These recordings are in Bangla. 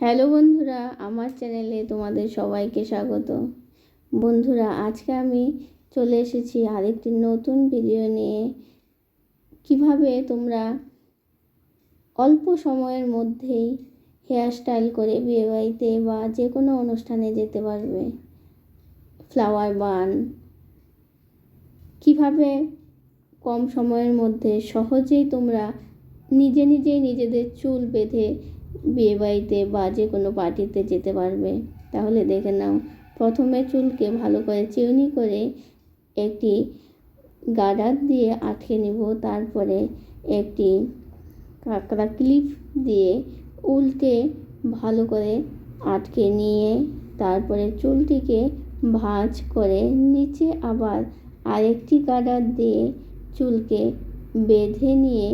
হ্যালো বন্ধুরা, আমার চ্যানেলে তোমাদের সবাইকে স্বাগত। বন্ধুরা, আজকে আমি চলে এসেছি আরেকটি নতুন ভিডিও নিয়ে। কীভাবে তোমরা অল্প সময়ের মধ্যেই হেয়ার স্টাইল করে বিয়েবাড়িতে বা যে কোনো অনুষ্ঠানে যেতে পারবে। ফ্লাওয়ার বান কীভাবে কম সময়ের মধ্যে সহজেই তোমরা নিজে নিজেই নিজেদের চুল বেঁধে বিয়েবাড়িতে বা যে কোনো পার্টিতে যেতে পারবে। তাহলে দেখে নাও। প্রথমে চুলকে ভালো করে চিউনি করে একটি গার্ডার দিয়ে আটকে নিব। তারপরে একটি কাঁকড়া ক্লিপ দিয়ে উল্টে ভালো করে আটকে নিয়ে তারপরে চুলটিকে ভাঁজ করে নিচে আবার আরেকটি গার্ডার দিয়ে চুলকে বেঁধে নিয়ে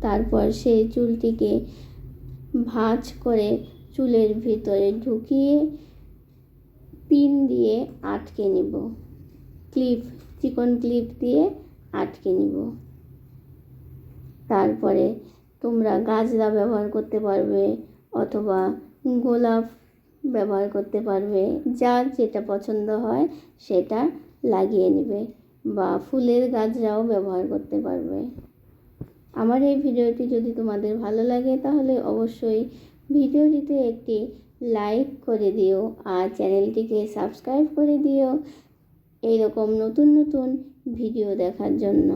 তারপর সেই চুলটিকে ভাঁজ করে চুলের ভিতরে ঢুকিয়ে পিন দিয়ে আটকে নিব। ক্লিপ, চিকন ক্লিপ দিয়ে আটকে নিব। তারপরে তোমরা গাজরা ব্যবহার করতে পারবে অথবা গোলাপ ব্যবহার করতে পারবে। যার যেটা পছন্দ হয় সেটা লাগিয়ে নেবে বা ফুলের গাজরাও ব্যবহার করতে পারবে। আমার এই ভিডিওটি যদি তোমাদের ভালো লাগে, তাহলে অবশ্যই ভিডিওটিতে একটি লাইক করে দিও আর চ্যানেলটিকে সাবস্ক্রাইব করে দিও। এইরকম নতুন নতুন ভিডিও দেখার জন্য।